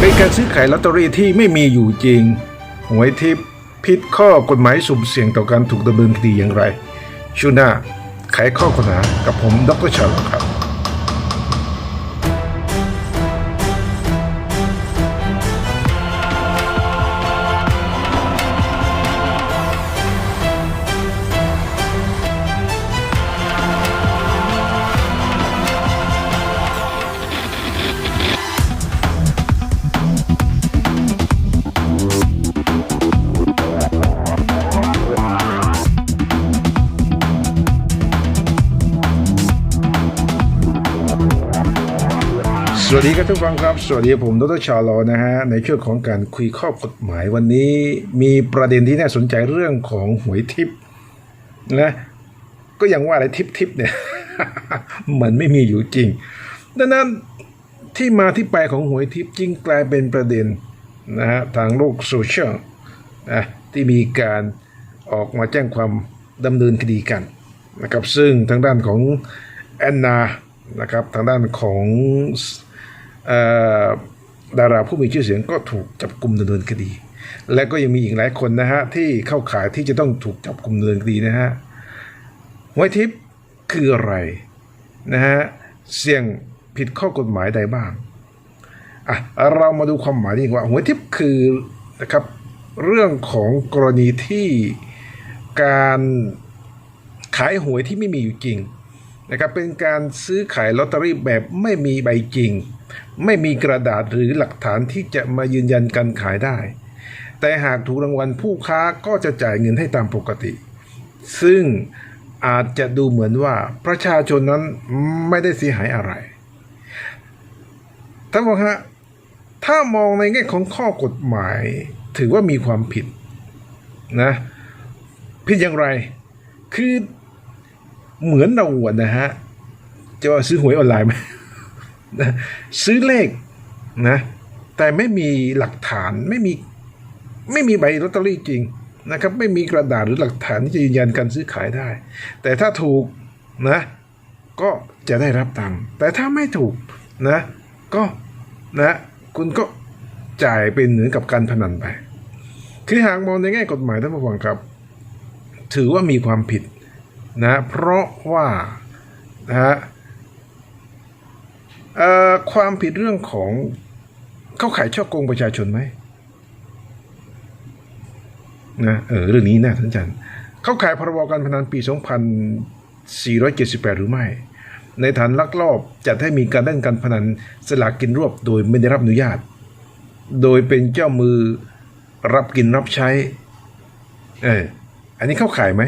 เป็นการซื้อขายลอตเตอรี่ที่ไม่มีอยู่จริง หวยทิพย์ผิดข้อกฎหมายสุ่มเสี่ยงต่อการถูกดำเนินคดีอย่างไรชูหน้าไขข้อกฎหากับผมดรชาลครับ วัสดีครับทุกฟังครับ สวัสดีผมดรชาลอนะฮะ ในช่วงของการคุยข้อกฎหมายวันนี้มีประเด็นที่น่าสนใจเรื่องของหวยทิพนะก็ยังว่าอะไรทิพทิพเนี่ย มันไม่มีอยู่จริง ดังนั้นที่มาที่ไปของหวยทิพจึงกลายเป็นประเด็นนะฮะทางโลกโซเชียลนะที่มีการออกมาแจ้งความดำเนินคดีกันนะครับซึ่งทางด้านของแอนนานะครับทางด้านของ ดาราผู้มีชื่อเสียงก็ถูกจับกลุ่มดำเนินคดี และก็ยังมีอีกหลายคนนะฮะที่เข้าข่ายที่จะต้องถูกจับกลุ่มดำเนินคดีนะฮะหวยทิพย์คืออะไรนะฮะเสี่ยงผิดข้อกฎหมายใดบ้างอะเรามาดูความหมายดีกว่าหวยทิพย์คือนะครับเรื่องของกรณีที่การขายหวยที่ไม่มีอยู่จริง นะครับเป็นการซื้อขายลอตเตอรี่แบบไม่มีใบจริง ไม่มีกระดาษหรือหลักฐานที่จะมายืนยันการขายได้ แต่หากถูกรางวัลผู้ค้าก็จะจ่ายเงินให้ตามปกติ ซึ่งอาจจะดูเหมือนว่าประชาชนนั้นไม่ได้เสียหายอะไรท่านผู้ชมฮะถ้ามองในแง่ของข้อกฎหมายถือว่ามีความผิดนะผิดอย่างไร คือ เหมือนเราอะนะฮะจะว่าซื้อหวยออนไลน์ไหมซื้อเลขนะ แต่ไม่มีหลักฐานไม่มีไม่มีใบลอตเตอรี่จริงนะครับ ไม่มีกระดาษหรือหลักฐานที่จะยืนยันการซื้อขายได้ แต่ถ้าถูกนะ ก็จะได้รับตังค์แต่ถ้าไม่ถูกนะ ก็นะ คุณก็จ่ายเป็นเหมือนกับการพนันไป คือหากมองในแง่กฎหมายท่านผู้ฟังครับ ถือว่ามีความผิด นะเพราะว่านะฮะเอ่อความผิดเรื่องของเข้าขายช่อโกงประชาชนไหมนะเออเรื่องนี้น่าสนใจเข้าขายพรบการพนันปี 2478 หรือไม่ ในฐานลักลอบจัดให้มีการเล่นการพนันสลากกินรวบโดยไม่ได้รับอนุญาต โดยเป็นเจ้ามือรับกินรับใช้เอออันนี้เข้าขายไหม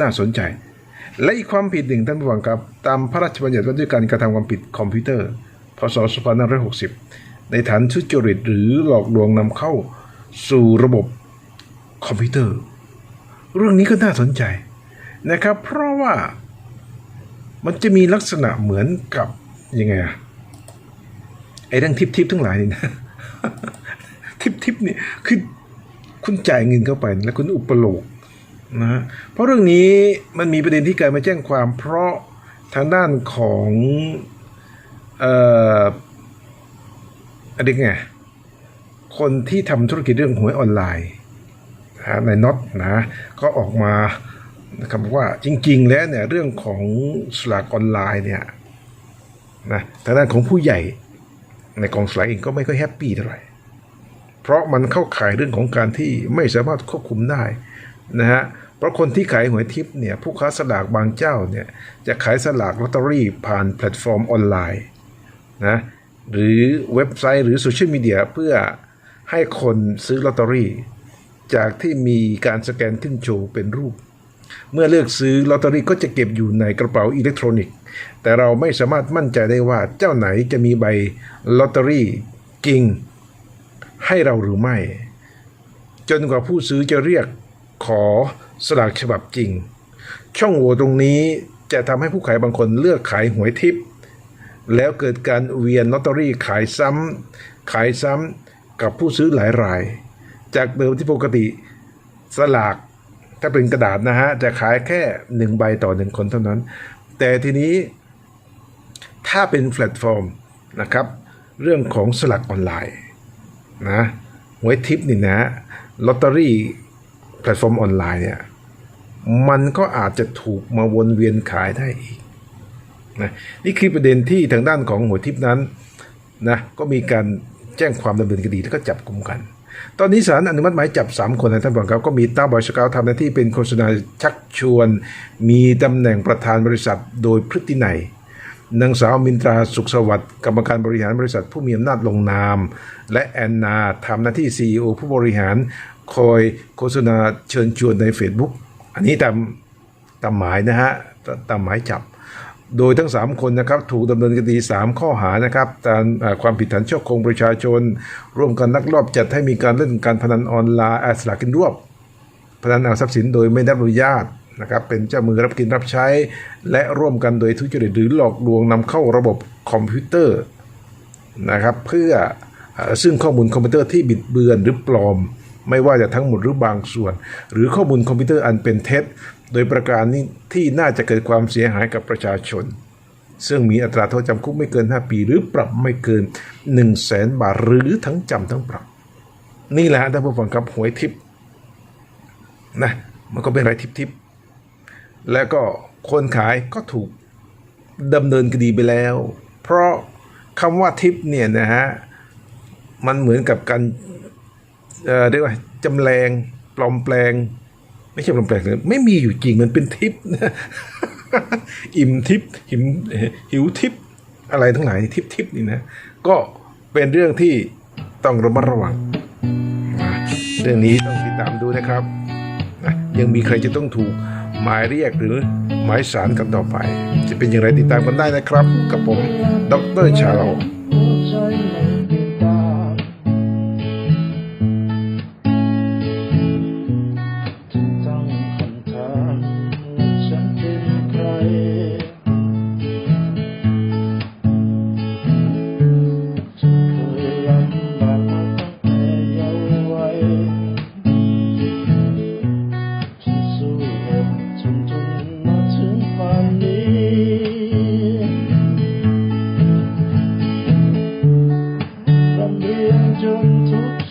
น่าสนใจ และอีกความผิดหนึ่งท่านผู้ฟังครับ ตามพระราชบัญญัติว่าด้วยการกระทำความผิดคอมพิวเตอร์ พศ 2560 ในฐานทุจริตหรือหลอกลวงนำเข้าสู่ระบบคอมพิวเตอร์ เรื่องนี้ก็น่าสนใจนะครับ เพราะว่ามันจะมีลักษณะเหมือนกับยังไงอะไอ้เรื่องทิปทิปทั้งหลายนี่นะทิปทิปเนี่ยคือคุณจ่ายเงินเข้าไป แล้วคุณอุปโลก นะฮะเพราะเรื่องนี้มันมีประเด็นที่การมาแจ้งความ เพราะทางด้านของเอ่ออะไรไงคนที่ทำธุรกิจเรื่องหวยออนไลน์นะในน็อตนะก็ออกมานะครับว่าจริง ๆ แล้วเนี่ยเรื่องของสลากออนไลน์เนี่ยนะทางด้านของผู้ใหญ่ในกองสลากเองก็ไม่ค่อยแฮปปี้เท่าไหร่เพราะมันเข้าข่ายเรื่องของการที่ไม่สามารถควบคุมได้นะฮะ เพราะคนที่ขายหวยทิพย์เนี่ยผู้ค้าสลากบางเจ้าเนี่ยจะขายสลากลอตเตอรี่ผ่านแพลตฟอร์มออนไลน์นะหรือเว็บไซต์หรือโซเชียลมีเดียเพื่อให้คนซื้อลอตเตอรี่ จากที่มีการสแกนขึ้นโชว์เป็นรูป เมื่อเลือกซื้อลอตเตอรี่ก็จะเก็บอยู่ในกระเป๋าอิเล็กทรอนิกส์ แต่เราไม่สามารถมั่นใจได้ว่าเจ้าไหนจะมีใบลอตเตอรี่จริงให้เราหรือไม่ จนกว่าผู้ซื้อจะเรียก ขอสลากฉบับจริง ช่องโหว่ตรงนี้จะทำให้ผู้ขายบางคนเลือกขายหวยทิพย์แล้วเกิดการเวียนลอตเตอรี่ขายซ้ำขายซ้ำกับผู้ซื้อหลายราย จากเดิมที่ปกติสลากถ้าเป็นกระดาษนะฮะ จะขายแค่หนึ่งใบต่อหนึ่งคนเท่านั้น แต่ทีนี้ถ้าเป็นแพลตฟอร์มนะครับ เรื่องของสลักออนไลน์นะหวยทิปนี่นะลอตเตอรี่ แพลตฟอร์มออนไลน์เนี่ยมันก็อาจจะถูกมาวนเวียนขายได้อีกนะนี่คือประเด็นที่ทางด้านของหัวทิปนั้นนะก็มีการแจ้งความดำเนินคดีแล้วก็จับกลุ่มกัน ตอนนี้ศาลอนุมัติหมายจับ 3 คนนะท่านผู้ชมครับก็มีต้าบอยสกาวทำหน้าที่เป็นโฆษณาชักชวน มีตำแหน่งประธานบริษัทโดยพฤตินัยนางสาวมินตราสุขสวัสดิ์กรรมการบริหารบริษัทผู้มีอำนาจลงนาม และแอนนาทำหน้าที่ CEO ผู้บริหาร คอยโฆษณาเชิญชวนใน Facebook อันนี้ตามตามหมายนะฮะตตามหมายจับ โดยทั้ง 3 คนนะครับถูกดำเนินคดี 3 ข้อหานะครับตามความผิดฐานช่อโกงประชาชน ร่วมกันลักลอบจัดให้มีการเล่นการพนันออนไลน์อาสลากินรวบ พนันเอาทรัพย์สินโดยไม่ได้รับอนุญาตนะครับเป็นเจ้ามือรับกินรับใช้ และร่วมกันโดยทุจริตหรือหลอกลวงนำเข้าระบบคอมพิวเตอร์นะครับเพื่อซึ่งข้อมูลคอมพิวเตอร์ที่บิดเบือนหรือปลอม ไม่ว่าจะทั้งหมดหรือบางส่วน หรือข้อมูลคอมพิวเตอร์อันเป็นเท็จ โดยประการนี้ที่น่าจะเกิดความเสียหายกับประชาชน ซึ่งมีอัตราโทษจำคุกไม่เกิน 5 ปี หรือปรับไม่เกิน 1 0 0 0 0แสนบาทหรือทั้งจำทั้งปรับ นี่แหละท่านผู้ฟังครับหวยทิพนะมันก็เป็นอะไรทิพย์ๆแล้วก็คนขายก็ถูกดำเนินคดีไปแล้ว เพราะคำว่าทิปเนี่ยนะฮะมันเหมือนกับการ เอ่อเรียกว่าจำแรงปลอมแปลง ไม่ใช่ปลอมแปลงเลยไม่มีอยู่จริงมันเป็นทิปนะอิ่มทิปหิมหิวทิปอะไรทั้งหลายทิปทิปนี่นะ ก็เป็นเรื่องที่ต้องระมัดระวัง เรื่องนี้ต้องติดตามดูนะครับยังมีใครจะต้องถูกหมายเรียกหรือหมายสารกันต่อไป จะเป็นอย่างไรติดตามกันได้นะครับ กับผม ดรชาลใเรียนจนทุก